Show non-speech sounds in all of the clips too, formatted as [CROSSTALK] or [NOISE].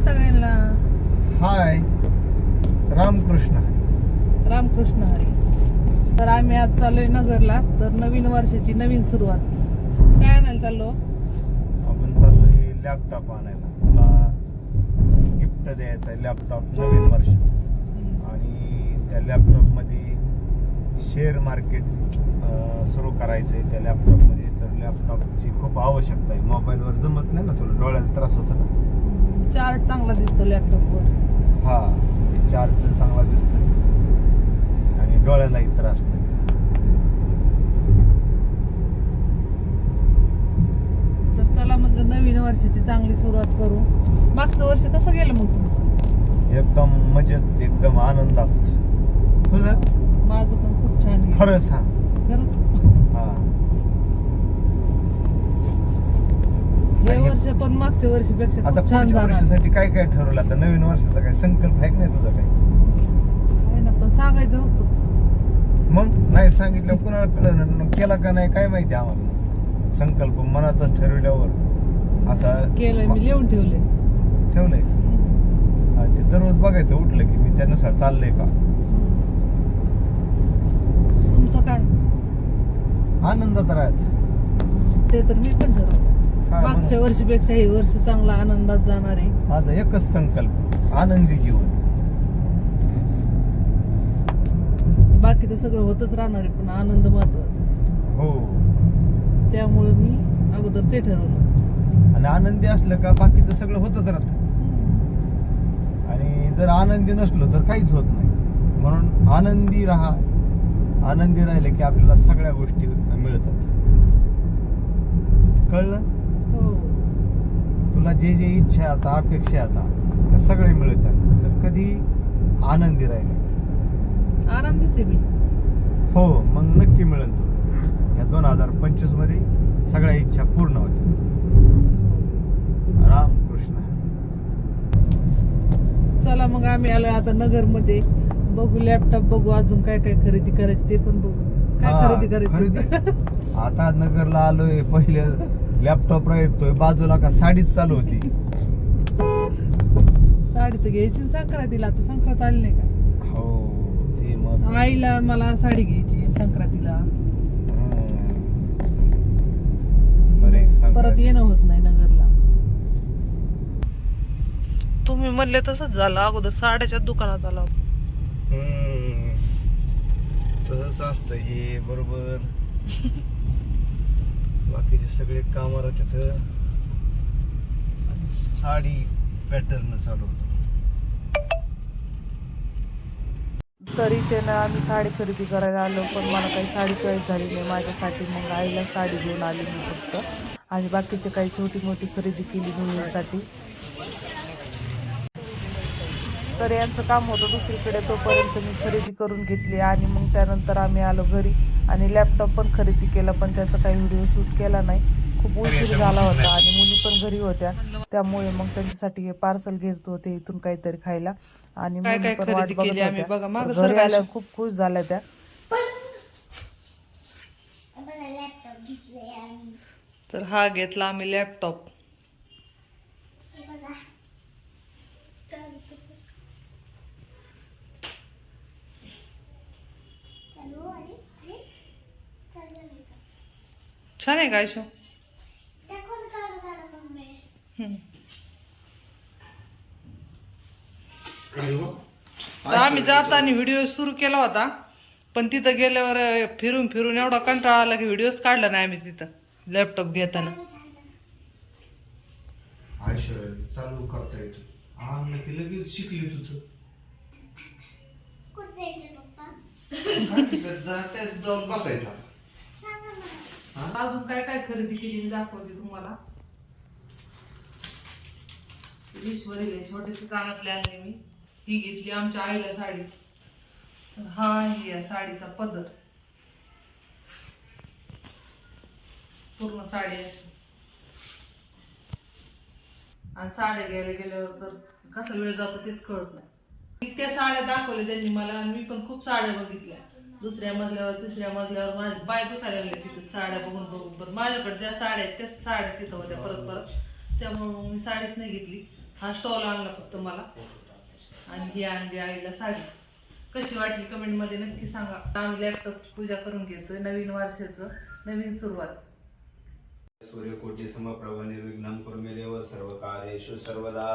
हाय सगळ्यांना. हाय. रामकृष्ण. रामकृष्ण हरी. तर आम्ही आज चाललोय नगरला तर नवीन वर्षाची नवीन सुरुवात. काय आणायला चाललो? आपण चाललोय लॅपटॉप आणायला. गिफ्ट द्यायचं आहे लॅपटॉप नवीन वर्ष. आणि त्या लॅपटॉपमध्ये शेअर मार्केट सुरू करायचं आहे त्या लॅपटॉपमध्ये तर लॅपटॉपची खूप आवश्यकता आहे. मोबाईलवर जमत नाही ना तुला डोळ्याला त्रास होतो ना. चार्ट चांगला दिसतो लॅपटॉपवर हा चार्ज चांगला दिसतोय. आणि डोळ्यालाही त्रास नाही. तर चला म्हणजे नवीन वर्षाची चांगली सुरुवात करू. मागचं वर्ष कसं गेलं मग तुमचं? एकदम मजेत एकदम आनंदात. तुझं? माझं पण खूप छान गेलं खरं सांग. खरंच. हा हे आणि- वर्ष पण मागच्या वर्षीपेक्षा आता खूप छान पुढच्या जाणार वर्षासाठी काय काय ठरवलं? आता नवीन वर्षाचा काय संकल्प आहे की नाही तुझा काय आहे ना पण सांगायचं नसतं. मग? नाही सांगितलं कुणाला कळलं केला का नाही काय माहिती आम्हाला? संकल्प मनातच ठरवल्यावर. असा केलंय मी लिहून ठेवलंय. ठेवलंय? ते दररोज बघायचं उठलं की मी त्यानुसार चाललंय का? तुमचं काय? आनंदात राहायचं ते तर मी पण ठरवलं मागच्या वर्षीपेक्षा हे वर्ष चांगला आनंदात जाणार आहे. माझा एकच संकल्प आनंदी जीवन. बाकी तर सगळं होतच राहणार आहे पण आनंद महत्त्वाचा हो. त्यामुळे मी अगोदर ते ठरवलं. आणि आनंदी असलं का बाकीचं सगळं होतच राहतं. आणि जर आनंदी नसलो तर काहीच होत नाही. म्हणून आनंदी राहा. आनंदी राहिले की आपल्याला सगळ्या गोष्टी मिळतात. कळलं? तुला जे जे इच्छा आता अपेक्षा आता त्या सगळे मिळतात तर कधी आनंदी राहिले? आनंदीच आहे मी. हो मग नक्की मिळेल तुला. या दोन हजार पंचवीसमध्ये सगळ्या इच्छा पूर्ण होत्या. रामकृष्ण. चला मग आम्ही आलो आता नगरमध्ये बघू लॅपटॉप बघू अजून काय काय खरेदी करायची ते पण बघू. काय खरेदी करायची? खरेदी? आता नगरला आलोय पहिले लॅपटॉप राहतोय बाजूला का साडीच चालू होती. साडी तर घ्यायची संक्रांतीला आता संक्रांत आली नाही का? हो ते मग. आईला मला साडी घ्यायची आहे संक्रांतीला. बरे परत येणं होत नाही नगरला. तुम्ही म्हणले तसंच झालं अगोदर साड्याच्या दुकानात आला तसंच असतं हे बरोबर. [LAUGHS] बाकीचे सगळे कामाला तिथं आणि साडी पॅटर्न चालू होतो. तरी त्यानं आम्ही साडी खरेदी करायला आलो पण मला काही साडी चॉईस झाली नाही. माझ्यासाठी मग आईला साडी घेऊन आली मी फक्त. आणि बाकीचे काही छोटी मोठी खरेदी केली मुलींसाठी तर यांचं काम होतं दुसरीकडे. तोपर्यंत मी खरेदी करून घेतली आणि मग त्यानंतर आम्ही आलो घरी आणि लॅपटॉप पण खरेदी केला पण त्याचा काही व्हिडिओ शूट केला नाही. खूप उशीर झाला होता आणि मुली पण घरी होत्या. त्यामुळे मग त्यांच्यासाठी हे पार्सल घेत होते इथून काहीतरी खायला. आणि मुली पण वाट बघत होत्या. घरी अशी. खूप खुश झाल्या त्या. तर हा घेतला आम्ही लॅपटॉप हे बघा चालू आणि आणि चालू झालं का? छान आहे का आयशो दाखव ना चालू झालं मम्मी? तर आम्ही जाताना व्हिडिओ सुरू केला होता पण तिथं गेल्यावर फिरून फिरून एवढा कंटाळा आला की व्हिडिओच काढला नाही आम्ही तिथं लॅपटॉप घेताना. ऐश्वर्या चालू करता येतो. हा की लगेच शिकली तुझं जायचं जात्यात जाऊन बसायचं अजून काय काय खरेदी केली मी दाखवते तुम्हाला. ईश्वरीला छोटेसे कानातले आणले मी. ही घेतली आमच्या आईला साडी. तर हा आहे या साडीचा पदर. पूर्ण साडी अशी. आणि साड्या घ्यायला गेल्यावर तर कसा वेळ जातो तेच कळत नाही. इतक्या साड्या दाखवल्या त्यांनी मला आणि मी पण खूप साड्या बघितल्या. दुसऱ्या मजल्यावर तिसऱ्या मजल्यावर माझे पाय दुखायला लागले तिथे साड्या बघून बघून. पण माझ्याकडे ज्या साड्या आहेत त्याच साड्या तिथं होत्या परत परत. त्यामुळे मग मी साडीच नाही घेतली. हा स्टॉल आणला फक्त मला. आणि ही आणली आईला साडी. कशी वाटली कमेंटमध्ये नक्की सांगा. आम्ही लॅपटॉपची पूजा करून घेतोय नवीन वर्षाचं नवीन सुरुवात. सूर्यकोटी समप्रभ निर्विघ्नं कुरु मे देव सर्व कार्येषु सर्वदा.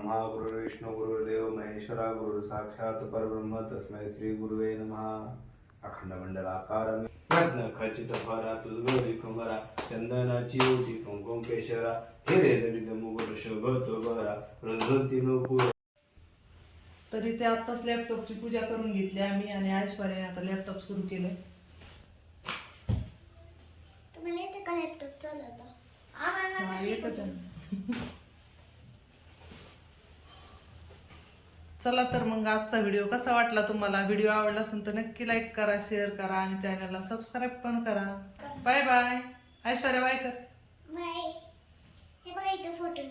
ब्रह्मा गुरु विष्णू गुरुदेव महेश्वरा गुरु साक्षात परब्रह्म तस्मै श्री गुरुवे नमः. अखंड मंडलाकार रत्न खचित फरा तुझ गौरी कुंभरा चंदनाची ओटी कुंकुम केशरा हिरे जडित मुगुर शोभतो बरा रंजोती नूपुर तर इथे आत्ताच लॅपटॉपची पूजा करून घेतली आम्ही आणि ऐश्वर्याने आता लॅपटॉप सुरू केलं. तुम्हाला येते का लॅपटॉप चालवता आम्हाला हा, चला तर मग आजचा व्हिडिओ कसा वाटला तुम्हाला? व्हिडिओ आवडला असेल तर नक्की लाईक करा शेअर करा आणि चॅनलला सबस्क्राईब पण करा. बाय बाय ऐश्वर्या बाय कर. फोटो